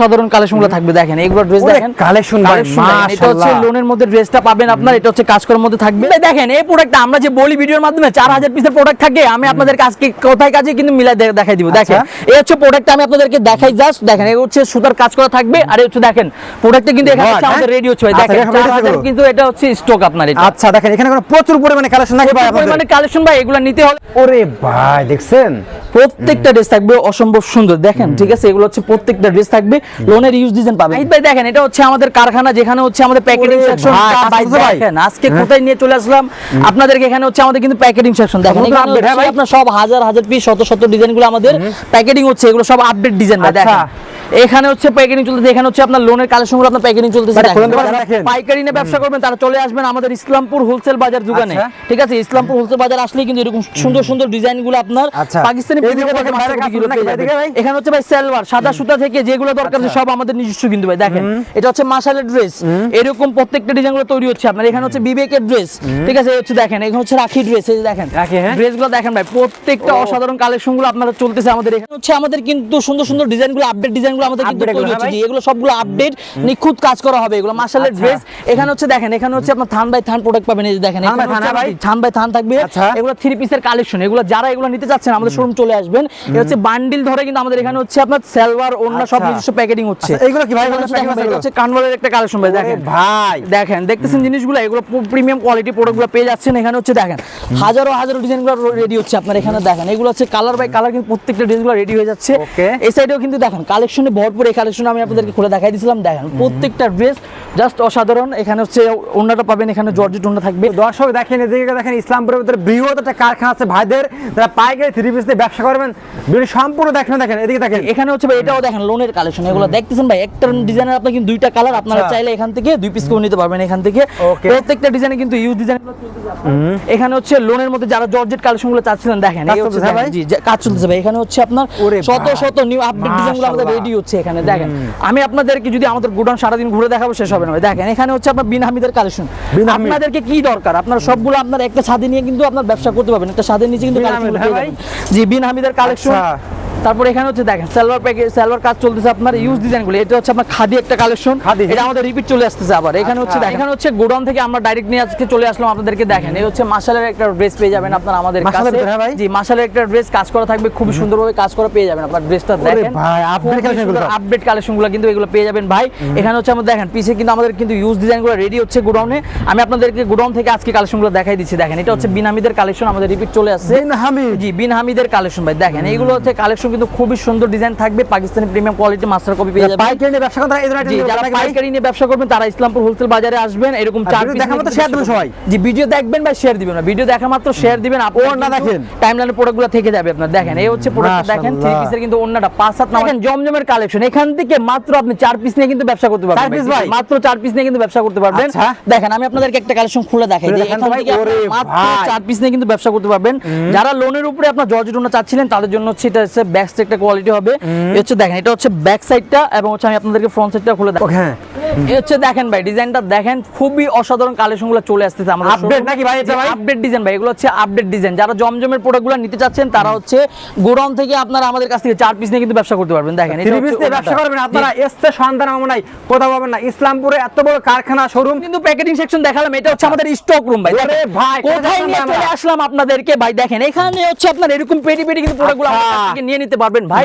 সাধারণ কালেকশনগুলো থাকবে দেখেন এগুলো ড্রেস দেখেন। দেখেন। এটা হচ্ছে লোনের মধ্যে ড্রেসটা পাবেন আপনার এটা হচ্ছে কাজ করার মধ্যে থাকবে। দেখেন এই প্রোডাক্টটা আমরা যে বলি ভিডিওর মাধ্যমে চার হাজার পিসের প্রোডাক্ট থাকে আমি আপনাদেরকে আজকে কোথায় কাজে কিন্তু মিলাই দেখাই দিব। দেখেন আচ্ছা। এই হচ্ছে প্রোডাক্ট আমি আপনাদেরকে দেখাই জাস্ট দেখেন এই হচ্ছে সুতার কাজ করা থাকবে। আর এই হচ্ছে দেখেন প্রোডাক্টটা কিন্তু এখানে আমাদের? রেডি হচ্ছে ভাই। আচ্ছা, দেখেন এখানে চার ready হাজার থাকল। কিন্তু এটা হচ্ছে স্টক আপনার এটা। আচ্ছা দেখেন এখানে কোনো প্রচুর পরিমাণে কালেকশন থাকে ভাই আপনাদের? পরিমাণে কালেকশন ভাই এগুলো নিতে হলে ওরে ভাই দেখছেন? প্রত্যেকটা ড্রেস থাকবে অসম্ভব সুন্দর। দেখেন ঠিক আছে এগুলো হচ্ছে প্রত্যেকটা ড্রেস থাকবে। লোনের ইউজ ডিজাইন পাবেন। ভাই দেখেন এটা হচ্ছে আমাদের কারখানা যেখানে হচ্ছে আমাদের প্যাকেটিং সেকশন করছে ভাই। দেখেন আজকে কোথায় নিয়ে চলে আসলাম আপনাদেরকে এখানে হচ্ছে আমাদের কিন্তু প্যাকেটিং সেকশন দেখেন এখানে হ্যাঁ ভাই? আপনার সব হাজার হাজার পিস শত শত ডিজাইনগুলো আমাদের প্যাকেটিং হচ্ছে এগুলো সব আপডেট ডিজাইন ভাই আচ্ছা। দেখেন। এখানে হচ্ছে প্যাকেটিং চলতেছে এখানে হচ্ছে আপনার লোনের কালেকশনগুলো আপনার প্যাকেটিং চলতেছে। পাইকারি নিয়ে ব্যবসা করবেন তারা চলে আসবেন আমাদের ইসলামপুর হোলসেল বাজার দোকানে। আচ্ছা। ঠিক আছে? ইসলামপুর হোলসেল বাজার আসলেই কিন্তু এরকম সুন্দর সুন্দর ডিজাইনগুলো আপনার আচ্ছা। পাকিস্তানি। এখানে হচ্ছে ভাই সালোয়ার সাদা সুতা থেকে যেগুলো দরকার আছে সব আমাদের নিজস্ব কিন্তু ভাই দেখেন। এটা হচ্ছে মাসালের ড্রেস এরকম প্রত্যেকটা ডিজাইনগুলো তৈরি হচ্ছে আপনার। এখানে হচ্ছে বিবেকের ড্রেস ঠিক আছে? এই হচ্ছে দেখেন এখানে হচ্ছে রাখি ড্রেস এই দেখেন। রাখি, হ্যাঁ? ড্রেসগুলো দেখেন ভাই প্রত্যেকটা অসাধারণ কালেকশনগুলো আপনারা চলতেছে আমাদের এখানে। হচ্ছে আমাদের কিন্তু সুন্দর সুন্দর ডিজাইনগুলো আপডেট ডিজাইনগুলো আমাদের কিন্তু তৈরি এগুলো, হচ্ছে হ্যাঁ জি, এগুলো সবগুলো আপডেট নিখুঁত কাজ করা হবে এগুলো। মাসালের আচ্ছা। ড্রেস এখানে হচ্ছে দেখেন এখানে হচ্ছে আপনার থান বাই থান প্রোডাক্ট পাবেন এই যে দেখেন থান বাই থান থাকবে। আচ্ছা। এগুলো থ্রি পিসের কালেকশন এগুলো যারা এগুলো নিতে চাচ্ছেন আমাদের শোরুম চলে আসবেন। এটা হচ্ছে বান্ডিল ধরে কিন্তু আমাদের এখানে হচ্ছে আপনার সালোয়ার অন্য সব আচ্ছা। নিজস্ব প্যাকেটিং হচ্ছে। আচ্ছা, কি ভাই? এগুলো হচ্ছে দেখেন packing ভাই, এটা আছে হচ্ছে কানভারের একটা কালেকশন ভাই দেখেন। ভাই। দেখেন দেখতেছেন জিনিসগুলো এগুলো প্রিমিয়াম কোয়ালিটি প্রোডাক্টগুলো পেয়ে যাচ্ছেন এখানে হচ্ছে দেখেন। হাজারো হাজারো ডিজাইনগুলো রেডি হচ্ছে আপনার এখানে দেখেন। এগুলো হচ্ছে কালার বাই কালার কিন্তু প্রত্যেকটা ডিজাইনগুলো রেডি হয়ে যাচ্ছে. এই সাইডেও কিন্তু দেখেন কালেকশনে ভরপুর এই কালেকশন আমি আপনাদেরকে খুলে দেখাই দিয়েছিলাম দেখেন প্রত্যেকটা ড্রেস জাস্ট অসাধারণ। এখানে হচ্ছে ওন্নাটা পাবেন এখানে জর্জেট ওন্না থাকবে। দর্শক দেখেন এদিকে দেখেন ইসলামপুরের ভিতরে বৃহৎ একটা কারখানা আছে ভাইদের। যারা পাইকারি থ্রি পিস দিয়ে ব্যবসা করবেন ভিডিও সম্পূর্ণ দেখেন দেখেন এদিকে দেখেন। এখানে হচ্ছে ভাই এটাও দেখেন লোনের কালেকশন এগুলো দেখতেছেন ভাই একটা ডিজাইনের আপনার কিন্তু দুইটা কালার আপনারা আচ্ছা। চাইলে এখান থেকে দুই পিস করে নিতে পারবেন এখান থেকে। প্রত্যেকটা ডিজাইনে কিন্তু ইউজ ডিজাইন এখানে হচ্ছে লোনের মধ্যে যারা জর্জেট কালেকশনগুলো চাচ্ছিলেন দেখেন চলতেছে ভাই? কাজ চলতেছে ভাই। এখানে হচ্ছে আপনার শত শত নিউ আপডেট ডিজাইনগুলো আমাদের রেডি হচ্ছে এখানে দেখেন। আমি আপনাদেরকে যদি আমাদের গোডাউন সারাদিন ঘুরে দেখাবো শেষ হবে না দেখেন এখানে হচ্ছে আপনার বিন হামিদের কালেকশন। আপনাদেরকে কি দরকার? আপনার সবগুলো আপনার একটা ছাদে নিয়ে কিন্তু আপনার ব্যবসা করতে পারবেন। একটা ছাদের নিচে কিন্তু হ্যাঁ ভাই? জি বিন হামিদের কালেকশন। তারপর এখানে হচ্ছে দেখেন সালোয়ার প্যাকেজ সালোয়ার কাজ চলতেছে আপনার ইউজ ডিজাইনগুলো এটা হচ্ছে আপনার খাদি একটা কালেকশন এটা আমাদের রিপিট চলে আসতেছে আবার। এখানে হচ্ছে আচ্ছা। এখানে হচ্ছে গোডাউন থেকে আমরা ডাইরেক্ট নিয়ে আজকে চলে আসলাম আপনাদেরকে দেখেন। এই হচ্ছে মাসালের একটা ড্রেস পেয়ে যাবেন আপনার আমাদের কাছে। হ্যাঁ? জি মাসালের একটা ড্রেস কাজ করা থাকবে খুব সুন্দরভাবে কাজ করা পেয়ে যাবেন আপনার ড্রেসটা দেখেন। আপডেট কালেকশনগুলো কিন্তু এগুলো পেয়ে যাবেন ভাই। এখানে হচ্ছে আমাদের দেখেন পিছে কিন্তু আমাদের কিন্তু ইউজ ডিজাইনগুলো রেডি হচ্ছে গোডাউনে। আমি আপনাদেরকে গোডাউন থেকে আজকে কালেকশনগুলো দেখাই দিচ্ছি। দেখেন এটা হচ্ছে বিনামিদের কালেকশন আমাদের রিপিট চলে আসছে। বিন হামিদ। জি বিন হামিদের কালেকশন ভাই। দেখেন এইগুলো হচ্ছে কালেকশন কিন্তু খুবই সুন্দর ডিজাইন থাকবে Pakistani premium quality master copy পেয়ে যাবেন। পাইকারি নিয়ে ব্যবসা জি যারা পাইকারি নিয়ে ব্যবসা করবেন তারা ইসলামপুর হোলসেল বাজারে আসবেন এরকম চার video piece দেখার নিয়ে মতো কিন্তু দিবেন সবাই। জি ভিডিও দেখবেন বা শেয়ার দিবেন না। ভিডিও দেখা মাত্র শেয়ার দিবেন ওড়না দেখেন। টাইমলাইনে প্রোডাক্টগুলো থেকে যাবে আপনার। দেখেন এই হচ্ছে প্রোডাক্ট দেখেন থ্রি পিসের কিন্তু অন্যটা পাঁচ সাত দেখেন জমজমের কালেকশন এখান থেকে মাত্র আপনি চার পিস নিয়ে কিন্তু ব্যবসা করতে পারবেন। ভাই। ভাই? মাত্র চার পিস নিয়ে কিন্তু ব্যবসা করতে পারবেন। আচ্ছা। দেখেন আমি আপনাদেরকে একটা কালেকশন খুলে দেখাই দেখান এখান থেকে আপনি মাত্র চার পিস নিয়ে কিন্তু ব্যবসা করতে পারবেন। যারা লোনের উপরে আপনার জর্জেট ওনা চাচ্ছিলেন তাদের জন্য হচ্ছে এটা হচ্ছে ব্যাক একটা কোয়ালিটি হবে। হচ্ছে দেখেন এটা হচ্ছে ব্যাক সাইডটা এবং হচ্ছে আমি আপনাদেরকে ফ্রন্ট সাইডটা খুলে দেখো হ্যাঁ। হচ্ছে দেখেন ভাই ডিজাইনটা দেখেন খুবই অসাধারণ কালেকশনগুলো চলে আসতেছে আমাদের Update নাকি ভাই এটা ভাই? আপডেট ডিজাইন ভাই এগুলো হচ্ছে আপডেট ডিজাইন যারা জমজমের প্রোডাক্টগুলো নিতে চাচ্ছেন তারা হচ্ছে গোডাউন থেকে আপনারা আমাদের কাছ থেকে চার পিস নিয়ে কিন্তু ব্যবসা করতে পারবেন। দেখেন থ্রি পিস দিয়ে ব্যবসা করবেন? আপনারা এসতে সন্ধান আমার নাই কোথাও পাবেন না। ইসলামপুরে এত বড় কারখানা শোরুম কিন্তু প্যাকেটিং সেকশন দেখালাম এটা হচ্ছে আমাদের স্টক রুম ভাই। দেখেন। ভাই, কোথায় নিয়ে চলে আসলাম আপনাদেরকে ভাই? দেখেন এখানে হচ্ছে আপনার এরকম পেটি পেটি কিন্তু প্রোডাক্টগুলো আমাদের কাছ আচ্ছা। থেকে নিয়ে নিতে পারবেন ভাই।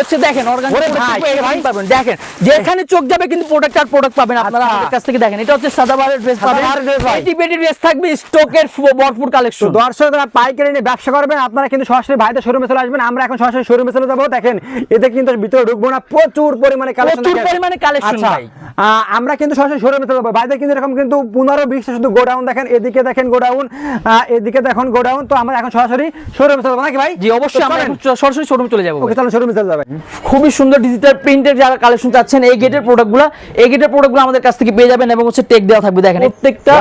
হচ্ছে দেখেন অর্গানিক পাবেন। দেখেন যেখানে চোখ যাবে কিন্তু প্রোডাক্ট আর প্রোডাক্ট পাবেন। আপনারা আচ্ছা। আমাদের কাছ থেকে দেখেন। এটা হচ্ছে সাদাবারের ড্রেস পাবেন। পেটি ড্রেস থাকবে স্টকের ভরপুর কালেকশন দর্শক যারা পাইকারি নিয়ে ব্যবসা করবেন। আপনারা কিন্তু সরাসরি ভাইদের শোরুমে চলে আসবেন। আমরা এখন সরাসরি শোরুমে চলে যাব। দেখেন এতে কিন্তু ভিতরে ঢুকবো না। প্রচুর পরিমাণে কালেকশন প্রচুর পরিমাণে collection ভাই। আমরা কিন্তু সরাসরি শোরুমে চলে যাব। ভাইদের কিন্তু এরকম কিন্তু পনেরো বিশটা শুধু গোডাউন দেখেন। এদিকে দেখেন গোডাউন এদিকে দেখেন গোডাউন। তো আমরা এখন সরাসরি শোরুমে চলে যাব। নাকি ভাই? জি অবশ্যই আমরা সরাসরি শোরুমে চলে যাব। ওকে চলো শোরুমে চলে যাবেন খুবই সুন্দর ডিজিটাল প্রিন্টের যারা কালেকশন চাচ্ছেন এই গেটের প্রোডাক্টগুলো এই গেটের প্রোডাক্টগুলো আমাদের কাছ থেকে পেয়ে যাবেন এবং হচ্ছে টেক দেওয়া থাকবে দেখেন। প্রত্যেকটা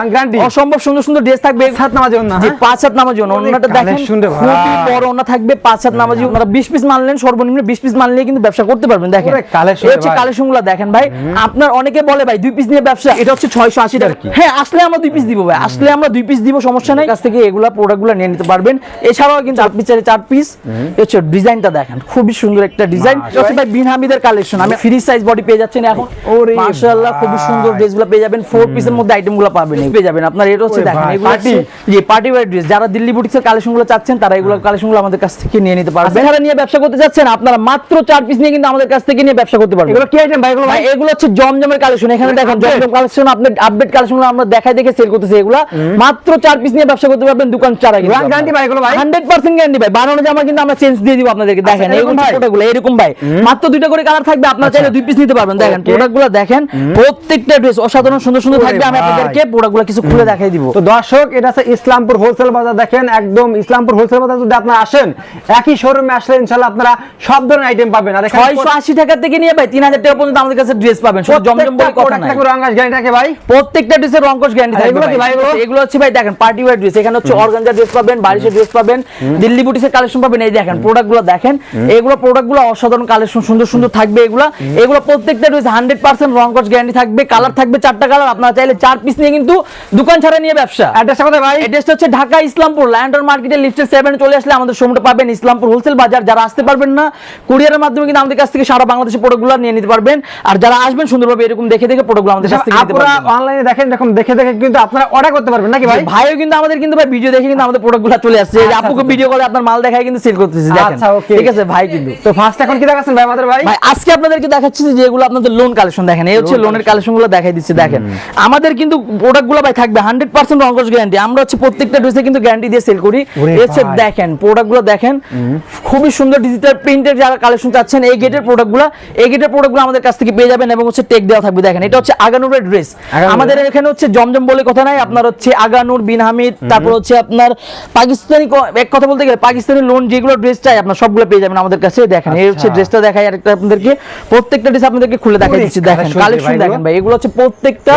অসম্ভব সুন্দর সুন্দর ড্রেস থাকবে। সাত নামাজে ওন্না, জি, হ্যাঁ? পাঁচ হাত নামাজি। অনেক ওন্নাটা দেখেন খুবই বড় ওন্না থাকবে পাঁচ হাত নামাজি ওনারা বিশ পিস মানলেন সর্বনিম্ন বিশ পিস মানলে কিন্তু ব্যবসা করতে পারবেন দেখেন। এই হচ্ছে ভাই। কালেকশন দেখেন ভাই। আপনার অনেকে বলে ভাই দুই পিস নিয়ে ব্যবসা এটা হচ্ছে ছয়শো আশি টাকা। হ্যাঁ আসলে আমরা দুই পিস দিব ভাই। আসলে আমরা দুই পিস দিব সমস্যা নাই। কাছ থেকে এগুলা প্রোডাক্টগুলো নিয়ে নিতে পারবেন। এছাড়াও কিন্তু চার পিস চারে চার পিস হচ্ছে ডিজাইনটা দেখেন। খুবই সুন্দর একটা ডিজাইন। হচ্ছে ভাই বিন হামিদের কালেকশন আমি ফ্রি সাইজ বডি পেয়ে যাচ্ছেন এখন। ওরে মাশাআল্লাহ। খুবই ভাই। সুন্দর ড্রেসগুলো পেয়ে যাবেন। ফোর পিসের মধ্যে আইটেমগুলো পাবেন। পেয়ে যাবেন। আপনার এটা হচ্ছে দেখেন এগুলো? পার্টি ওয়্যার ড্রেস যারা দিল্লি বুটিক্সের কালেকশনগুলো চাচ্ছেন তারা এগুলো কালেকশনগুলো আমাদের কাছ থেকে নিয়ে নিতে পারবেন। যারা নিয়ে ব্যবসা করতে চাচ্ছেন আপনারা মাত্র চার পিস নিয়ে কিন্তু আমাদের কাছ থেকে নিয়ে ব্যবসা করতে পারবেন। এগুলো কি আইটেম ভাই এগুলো ভাই এগুলো হচ্ছে জমজমের কালেকশন এখানে দেখেন জমজম কালেকশন আপনার আপডেট কালেকশন আমরা দেখাই দেখে সেল করতেছি এগুলা। মাত্র চার পিস নিয়ে ব্যবসা করতে পারবেন দোকান চারা guarantee ভাই এগুলো ভাই? হান্ড্রেড পার্সেন্ট গ্যারান্টি ভাই। বানানো জামা কিন্তু আমরা চেঞ্জ দিয়ে দিব আপনাদেরকে। দেখেন আচ্ছা, এরকম ভাই? প্রোডাক্টগুলো এরকম ভাই। মাত্র দুইটা করে কালার থাকবে আপনারা চাইলে দুই পিস নিতে পারবেন। দেখেন. প্রোডাক্টগুলো দেখেন। প্রত্যেকটা ড্রেস অসাধারণ সুন্দর সুন্দর থাকবে। আমি আপনাদেরকে প্রোডাক্টগুলো কিছু খুলে দেখাই দিব। তো দর্শক এটা হচ্ছে ইসলামপুর হোলসেল বাজার। দেখেন একদম ইসলামপুর হোলসেল বাজার। যদি আপনারা আসেন একই শোরুমে আসলে ইনশাল্লাহ আপনারা সব ধরনের আইটেম পাবেন। আর এখানে ছয়শো আশি টাকা থেকে নিয়ে ভাই তিন হাজার টাকা পর্যন্ত আমাদের কাছে ড্রেস পাবেন। শুধু জমজম বলে কথা নাই। রঙাস গাড়ি থাকে ভাই। প্রত্যেকটা ড্রেসের রংকশ গ্যারান্টি থাকবে ভাই। এগুলো? হচ্ছে ভাই দেখেন পার্টি ওয়্যার ড্রেস এখানে হচ্ছে অর্গানজা ড্রেস পাবেন বারিশের ড্রেস পাবেন দিল্লি বুটিসের কালেকশন পাবেন। এই দেখেন প্রোডাক্টগুলো দেখেন। এগুলো প্রোডাক্টগুলো অসাধারণ কালেকশন সুন্দর সুন্দর থাকবে এগুলো। এগুলো প্রত্যেকটা ড্রেস হান্ড্রেড পার্সেন্ট রংকশ গ্যারান্টি থাকবে কালার থাকবে চারটা কালার আপনারা চাইলে চার পিস নিয়ে কিন্তু দোকান ছাড়া নিয়ে ব্যবসা। অ্যাড্রেসটা কোথায় ভাই? এড্রেসটা হচ্ছে ঢাকা ইসলামপুর ল্যান্ডর মার্কেটের লিফটের সেভেন চলে আসলে আমাদের শোরুমটা পাবেন ইসলামপুর হোলসেল বাজার যারা আসতে পারবেন না কুরিয়ারের মাধ্যমে কিন্তু আমাদের কাছ থেকে সারা বাংলাদেশে প্রোডাক্টগুলো নিয়ে নিতে পারবেন। আর যারা আসবেন সুন্দরভাবে এরকম দেখে দেখে প্রোডাক্টগুলো আমাদের কাছ থেকে নিতে পারবেন। অনলাইনে দেখেন এরকম দেখে দেখে কিন্তু আপনারা অর্ডার করতে পারবেন নাকি ভাই? ভাইও কিন্তু আমাদের কিন্তু ভাই ভিডিও দেখে কিন্তু আমাদের প্রোডাক্টগুলো চলে আসছে। এই যে আচ্ছা, আপুকে আচ্ছা। ভিডিও করে আপনার মাল দেখায় কিন্তু সেল করতেছি দেখেন। আচ্ছা, okay. ঠিক আছে ভাই কিন্তু। তো ফার্স্ট এখন কি দেখাচ্ছেন ভাই আমাদের ভাই? ভাই আজকে আপনাদেরকে দেখাচ্ছি যে যেগুলো আপনাদের লোন কালেকশন দেখেন এই হচ্ছে লোনের কালেকশনগুলো দেখাই দিচ্ছি দেখেন। আমাদের কিন্তু প্রোডাক্টগুলো ভাই থাকবে হান্ড্রেড পার্সেন্ট রঙ্কশ গ্যারান্টি আমরা হচ্ছে প্রত্যেকটা ড্রেসে কিন্তু গ্যারান্টি দিয়ে সেল করি। ভাই। দেখেন প্রোডাক্টগুলো দেখেন খুবই সুন্দর ডিজিটাল প্রিন্টের যারা কালেকশন চাচ্ছেন এই গেটের প্রোডাক্টগুলো এই গেটের প্রোডাক্টগুলো আমাদের কাছ থেকে পেয়ে যাবেন এবং হচ্ছে টেক দেওয়া থাকবে। দেখেন এটা হচ্ছে আগানুরের ড্রেস আমাদের এখানে হচ্ছে জমজম বলে কথা নাই। আপনার হচ্ছে আগানুর বিন হামিদ তারপর হচ্ছে আপনার পাকিস্তানি এক কথা বলতে গেলে পাকিস্তানি লোন যেগুলো ড্রেস চাই আপনার সবগুলো পেয়ে যাবেন আমাদের কাছে। দেখেন এই হচ্ছে আচ্ছা। ড্রেসটা দেখাই আরেকটা আপনাদেরকে। প্রত্যেকটা ড্রেস আপনাদেরকে খুলে দেখাই দিচ্ছি দেখেন। কালেকশন। দেখেন ভাই এগুলো হচ্ছে প্রত্যেকটা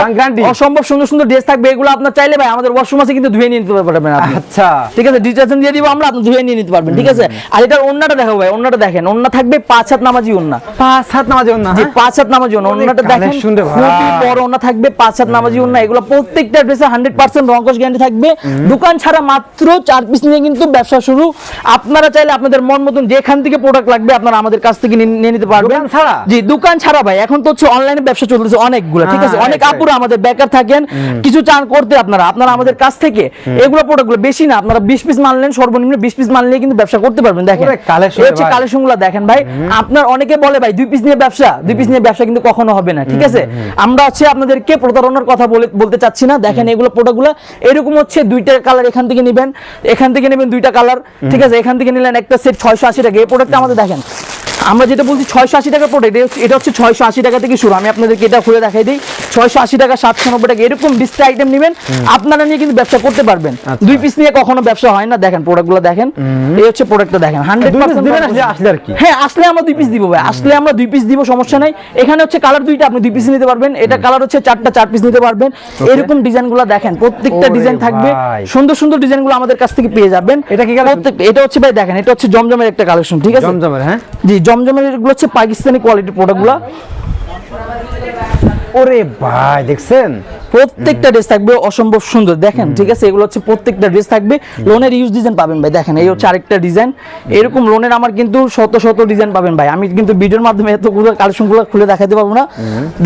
অসম্ভব সুন্দর সুন্দর ড্রেস থাকবে এগুলো আপনার চাইলে ভাই আমাদের ওয়াশরুম আছে কিন্তু ধুয়ে নিয়ে নিতে পারবেন আচ্ছা। ঠিক আছে ডিটারজেন্ট দিয়ে দিব আমরা আপনি ধুয়ে নিয়ে নিতে পারবেন ঠিক আছে? আর এটার ওন্নাটা দেখাবো ভাই ওন্নাটা দেখেন ওন্না থাকবে পাঁচ হাত নামাজি ওন্না। পাঁচ সাত নামাজে ওন্না যে হ্যাঁ? পাঁচ হাত নামাজি ওন্না অনেক ওন্নাটা দেখেন। খুবই বড় ওন্না থাকবে পাঁচ হাত নামাজি ওন্না এগুলো প্রত্যেকটা ড্রেসে হান্ড্রেড পার্সেন্ট রঙ্কশ গ্যারান্টি থাকবে। দোকান ছাড়া মাত্র চার পিস নিয়ে কিন্তু ব্যবসা শুরু। আপনারা চাইলে আপনাদের মন মতন যেখান থেকে প্রোডাক্ট লাগবে আপনারা আমাদের কাছ থেকে নিয়ে নিতে পারবেন। দোকান ছাড়া? জি দোকান ছাড়া ভাই এখন তো হচ্ছে অনলাইনে ব্যবসা চলতেছে অনেকগুলো ঠিক আছে? হ্যাঁ, অনেক right, আপুরা আমাদের বেকার থাকেন কিছু চান করতে আপনারা আপনারা আমাদের কাছ থেকে এগুলো প্রোডাক্টগুলো বেশি না আপনারা বিশ পিস মানলেন সর্বনিম্ন বিশ পিস মানলে কিন্তু ব্যবসা করতে পারবেন দেখেন। হচ্ছে ভাই। কালেকশন দেখেন ভাই। আপনার অনেকে বলে ভাই দুই পিস নিয়ে ব্যবসা দুই পিস নিয়ে ব্যবসা কিন্তু কখনো হবে না ঠিক আছে? আমরা হচ্ছে আপনাদেরকে প্রতারণার কথা বলে বলতে চাচ্ছি না দেখেন এগুলো প্রোডাক্টগুলো এরকম হচ্ছে দুইটা কালার এখান থেকে নেবেন এখান থেকে নেবেন দুইটা কালার ঠিক আছে? এখান থেকে নিলেন একটা সেট ছয়শো আশি টাকা। এই প্রোডাক্টটা আমাদের দেখেন আমরা যেটা বলছি ছয়শো আশি টাকা প্রোডাক্ট এটা হচ্ছে ছয়শো আশি টাকা থেকে শুরু। আমি আপনাদেরকে এটা খুলে দেখাই দিই। ছয়শো আশি টাকা সাতশো নব্বই টাকা এরকম বিশটা আইটেম নেবেন। আপনারা নিয়ে কিন্তু ব্যবসা করতে পারবেন। আচ্ছা। দুই পিস নিয়ে কখনো ব্যবসা হয় না দেখেন প্রোডাক্টগুলো দেখেন। এই হচ্ছে প্রোডাক্টটা দেখেন হান্ড্রেড দিবেন আসলে- আসলে আর কি? হ্যাঁ আসলে আমরা দুই পিস দিব ভাই আসলে আমরা দুই পিস দিব সমস্যা নাই। এখানে হচ্ছে কালার দুইটা আপনি দুই পিস নিতে পারবেন। এটা কালার হচ্ছে চারটা চার পিস নিতে পারবেন। এরকম ডিজাইনগুলো দেখেন প্রত্যেকটা ডিজাইন থাকবে। সুন্দর সুন্দর ডিজাইনগুলো আমাদের কাছ থেকে পেয়ে যাবেন। এটা কি এটা হচ্ছে ভাই দেখেন এটা হচ্ছে জমজমের একটা কালেকশন ঠিক আছে? জমজমের হ্যাঁ। জি জমজমের এগুলো হচ্ছে পাকিস্তানি কোয়ালিটির প্রোডাক্টগুলো ওরে ভাই দেখছেন? প্রত্যেকটা ড্রেস থাকবে অসম্ভব সুন্দর। দেখেন ঠিক আছে? এগুলো হচ্ছে প্রত্যেকটা ড্রেস থাকবে। লোনের ইউজ ডিজাইন পাবেন ভাই। দেখেন এই হচ্ছে আরেকটা ডিজাইন এরকম লোনের আমার কিন্তু শত শত ডিজাইন পাবেন ভাই। আমি কিন্তু ভিডিওর মাধ্যমে এতগুলো কালেকশনগুলো খুলে দেখাতে পারব না।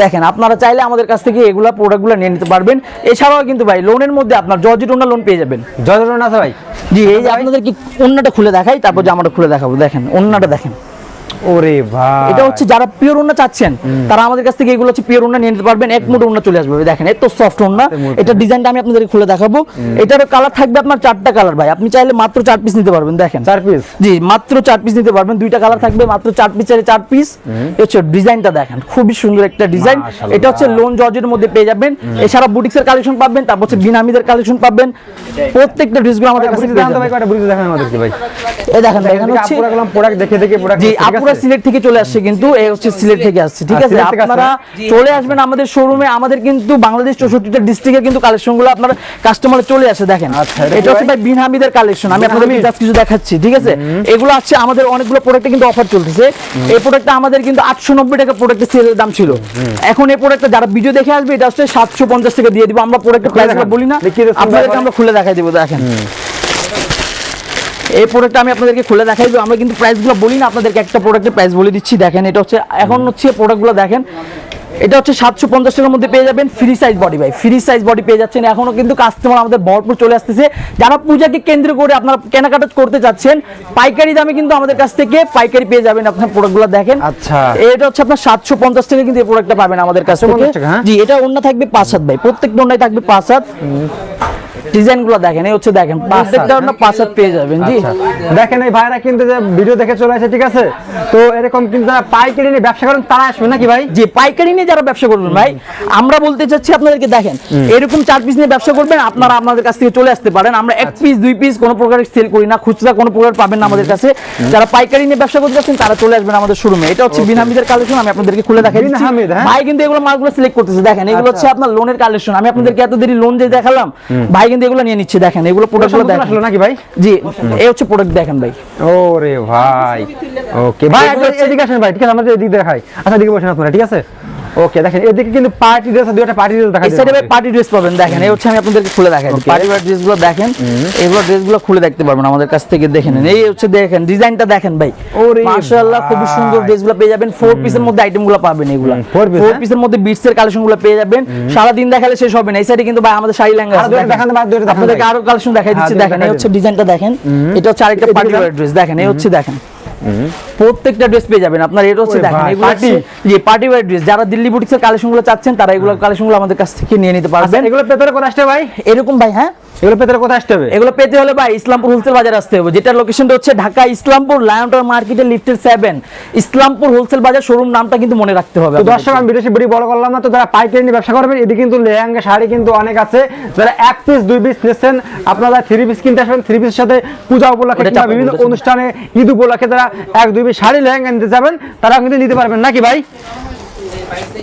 দেখেন আপনারা চাইলে আমাদের কাছ থেকে এগুলা প্রোডাক্টগুলো নিয়ে নিতে পারবেন। এছাড়াও কিন্তু ভাই লোনের মধ্যে আপনার জর্জি টোনা লোন পেয়ে যাবেন। জয়জন আছে ভাই। জি এই যে আপনাদের কি অন্যটা খুলে দেখাই? তারপর জামাটা খুলে দেখাবো। দেখেন অন্যটা দেখেন। ওরে ভাই। এটা হচ্ছে যারা পিওর ওন্না চাচ্ছেন তারা আমাদের কাছ থেকে এগুলো হচ্ছে পিওর ওন্না নিয়ে নিতে পারবেন। এক মুঠ ওন্না চলে আসবে। দেখেন এত সফট ওন্না এটা ডিজাইনটা আমি আপনাদের খুলে দেখাবো। এটার কালার থাকবে আপনার চারটা কালার ভাই। আপনি চাইলে মাত্র চার পিস নিতে পারবেন দেখেন। চার পিস জি মাত্র চার পিস নিতে পারবেন। দুইটা কালার থাকবে মাত্র চার পিস চারে চার পিস হচ্ছে ডিজাইনটা দেখেন। খুবই সুন্দর একটা ডিজাইন এটা হচ্ছে লোন জর্জের মধ্যে পেয়ে যাবেন। এছাড়া বুটিক্সের কালেকশন পাবেন তারপর হচ্ছে বিনামিদের কালেকশন পাবেন। প্রত্যেকটা ড্রেসগুলো আমাদের কাছে দেখান ভাই এই দেখেন এখানে হচ্ছে প্রোডাক্ট দেখে দেখে প্রোডাক্ট পুরো সিলেট থেকে চলে আসছে কিন্তু এই হচ্ছে সিলেট। থেকে আসছে ঠিক আছে? আপনারা চলে আসবেন আমাদের শোরুমে আমাদের কিন্তু বাংলাদেশ চৌষট্টিটা ডিস্ট্রিক্টের কিন্তু কালেকশনগুলো আপনার কাস্টমার চলে আসে দেখেন। আচ্ছা, এটা হচ্ছে ভাই? বিন হামিদের কালেকশন আমি আপনাদের? জাস্ট কিছু দেখাচ্ছি ঠিক আছে? এগুলো আছে আমাদের অনেকগুলো প্রোডাক্টে কিন্তু অফার চলতেছে। এই প্রোডাক্টটা আমাদের কিন্তু আটশো নব্বই টাকা প্রোডাক্টের সেলের দাম ছিল। এখন এই প্রোডাক্টটা যারা ভিডিও দেখে আসবে এটা হচ্ছে সাতশো পঞ্চাশ টাকা দিয়ে দিব। আমরা প্রোডাক্টের প্রাইস বলি না। আপনাদেরকে আমরা খুলে দেখাই দিব দেখেন। এই প্রোডাক্টটা আমি আপনাদেরকে খুলে দেখাই দিব। আমরা কিন্তু প্রাইসগুলো বলি না আপনাদেরকে একটা প্রোডাক্টের প্রাইস বলে দিচ্ছি। দেখেন এটা হচ্ছে এখন হচ্ছে প্রোডাক্টগুলো দেখেন। এটা হচ্ছে সাতশো পঞ্চাশ টাকার মধ্যে পেয়ে যাবেন ফ্রি সাইজ বডি ভাই। ফ্রি সাইজ বডি পেয়ে যাচ্ছেন। এখনও কিন্তু কাস্টমার আমাদের ভরপুর চলে আসতেছে। যারা পূজাকে কেন্দ্র করে আপনারা কেনাকাটা করতে চাচ্ছেন পাইকারি দামে কিন্তু আমাদের কাছ থেকে পাইকারি পেয়ে যাবেন আপনার প্রোডাক্টগুলো দেখেন। আচ্ছা। এটা হচ্ছে আপনার সাতশো পঞ্চাশ টাকা কিন্তু এই প্রোডাক্টটা পাবেন আমাদের কাছে থেকে। 750 টাকা, হ্যাঁ? জি এটা অন্য থাকবে পাঁচ হাত ভাই। প্রত্যেকটা অন্যায় থাকবে পাঁচ হাত। ডিজাইনগুলো দেখেন এই হচ্ছে দেখেন প্রত্যেকটা অন্য পাঁচ হাত পেয়ে যাবেন জি। আচ্ছা। দেখেন এই ভাইরা কিন্তু যে ভিডিও দেখে চলে আসে ঠিক আছে? তো এরকম কিন্তু যারা পাইকারি নিয়ে ব্যবসা করেন তারা আসবে নাকি ভাই? যে পাইকারি নিয়ে যারা ব্যবসা করবেন ভাই আমরা বলতে চাচ্ছি আপনাদেরকে দেখেন এরকম চার পিস নিয়ে ব্যবসা করবেন আপনারা আমাদের কাছ থেকে চলে আসতে পারেন। আমরা এক পিস দুই পিস কোনো প্রকার সেল করি না খুচরা কোনো প্রকার পাবেন না আমাদের কাছে। যারা পাইকারি নিয়ে ব্যবসা করতে চাচ্ছেন তারা চলে আসবেন আমাদের শোরুমে এটা হচ্ছে বিনামিদের কালেকশন আমি আপনাদেরকে খুলে দেখাই দিচ্ছি। হ্যাঁ? ভাই কিন্তু এগুলো মালগুলো সিলেক্ট করতেছে দেখেন এগুলো হচ্ছে আপনার লোনের কালেকশন আমি আপনাদেরকে এত দেরি লোন দিয়ে দেখালাম ভাই কিন্তু এগুলো নিয়ে নিচ্ছি দেখেন এগুলো প্রোডাক্টগুলো গুলো দেখেন। আসলো নাকি ভাই? জি এই হচ্ছে প্রোডাক্ট দেখেন ভাই। ওরে ভাই ওকে। ভাই এদিকে আসেন ভাই ঠিক আছে আমাদের এদিকে দেখাই। আচ্ছা এদিকে বসেন আপনারা ঠিক আছে? ওকে দেখেন এদিকে কিন্তু পার্টি ড্রেস দুইটা পার্টি ড্রেস দেখা সাইডে ভাই পার্টি ড্রেস পাবেন দেখেন এই হচ্ছে আমি আপনাদেরকে খুলে দেখাই পার্টি ওয়্যার ড্রেসগুলো দেখেন এইগুলো ড্রেসগুলো খুলে দেখতে পারবেন আমাদের কাছ থেকে দেখে নেন। এই হচ্ছে দেখেন ডিজাইনটা দেখেন ভাই। ওরে মাশাআল্লাহ খুব। সুন্দর ড্রেসগুলো পেয়ে যাবেন। ফোর পিসের মধ্যে আইটেমগুলো পাবেন এগুলো। ফোর হ্যাঁ? পিসের মধ্যে বিটসের কালেকশনগুলো পেয়ে যাবেন। সারা দিন দেখালে শেষ হবে না। এই সাইডে কিন্তু ভাই আমাদের শাড়ি লেহেঙ্গা আছে দেখেন। আপনাদেরকে আরও কালেকশন দেখাই দিচ্ছি হ্যাঁ, দেখেন এই হচ্ছে ডিজাইনটা দেখেন। এটা হচ্ছে আরেকটা পার্টি। ওয়্যার ড্রেস দেখেন এই হচ্ছে দেখেন। প্রত্যেকটা ড্রেস পেয়ে যাবেন। আপনার এটা হচ্ছে দেখেন এগুলো জি পার্টি ওয়্যার ড্রেস যারা দিল্লি বুটিক্সের কালেকশনগুলো চাচ্ছেন তারা এগুলো কালেকশনগুলো আমাদের কাছ থেকে নিয়ে নিতে আচ্ছা পারবেন। এগুলো পেপারে কোন আসতে ভাই? এরকম ভাই হ্যাঁ? এগুলো পেপারে কোথায় আসতে হবে? এগুলো পেতে হলে ভাই ইসলামপুর হোলসেল বাজার আসতে হবে। যেটার লোকেশনটা হচ্ছে ঢাকা ইসলামপুর লায়ন টাওয়ার মার্কেটের লিফটের সেভেন ইসলামপুর হোলসেল বাজার শোরুম নামটা কিন্তু মনে রাখতে হবে দর্শক আমি বেশি বেশি বড় করলাম না তো যারা পাইকারি নিয়ে ব্যবসা করবেন এদিকে কিন্তু লেহেঙ্গা শাড়ি কিন্তু অনেক আছে। যারা এক পিস দুই পিস নিচ্ছেন আপনারা থ্রি পিস কিনতে আসবেন থ্রি পিসের সাথে পূজা উপলক্ষে বিভিন্ন অনুষ্ঠানে ঈদ উপলক্ষে যারা এক দুই পিস শাড়ি লেহেঙ্গা নিতে যাবেন তারা কিন্তু নিতে পারবেন। নাকি ভাই?